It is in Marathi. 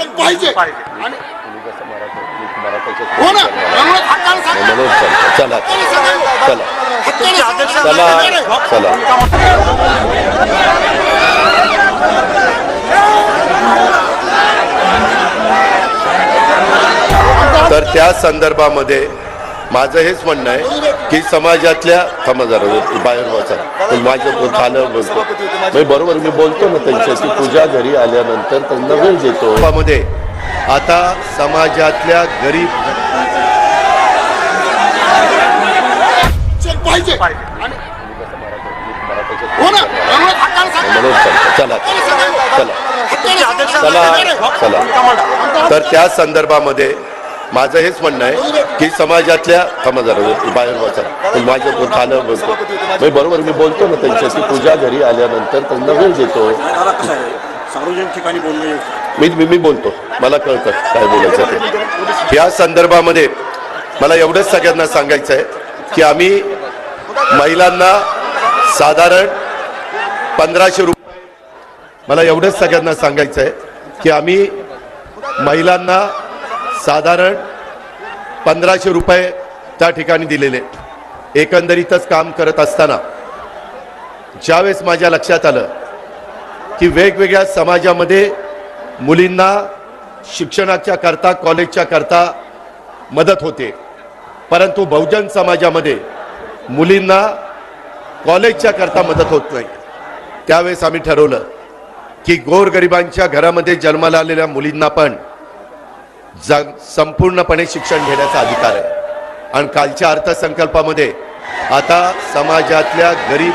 आरक्षण पाहिजे. आणि हो ना. त्यामुळे. म्हणून चला. चला. चला. चला. तर त्या संदर्भामध्ये माझं हेच म्हणणं आहे की समाजातल्या जरा बाहेर वाचा माझं झालं बोलतो. मी बरोबर मी बोलतो ना त्यांच्याशी पूजा घरी आल्यानंतर त्यांना वेळ देतो. मध्ये आता समाजातल्या गरीब पाहिजे. हो. म्हणून चला. चला. चला. चला. तर त्या संदर्भामध्ये माझं हेच म्हणणं आहे की समाजातल्या थांबा जरा बाहेर वाचा माझं झालं बोलतो. मी बरोबर मी बोलतो ना त्यांच्याशी. पूजा घरी आल्यानंतर त्यांना वेळ देतो. मी मी मी बोलतो. मला कळतं काय बोलायचं ते. या संदर्भामध्ये मला एवढंच सगळ्यांना सांगायचं आहे की आम्ही महिलांना साधारण पंधराशे रुपये मला एवढंच सगळ्यांना सांगायचं आहे की आम्ही महिलांना साधारण पंधराशे रुपये त्या ठिकाणी दिलेले. एकंदरीतच काम करत असताना ज्यावेळेस माझ्या लक्षात आलं की वेगवेगळ्या समाजामध्ये मुलींना शिक्षणाच्या करता कॉलेजच्या करता मदत होते. परंतु बहुजन समाजामध्ये मुलींना कॉलेजच्या करता मदत होत नाही. त्यावेळेस आम्ही ठरवलं की गोरगरिबांच्या घरामध्ये जन्माला आलेल्या मुलींना पण जग संपूर्णपणे शिक्षण घेण्याचा अधिकार आहे. आणि कालच्या अर्थसंकल्पामध्ये आता समाजातल्या गरीब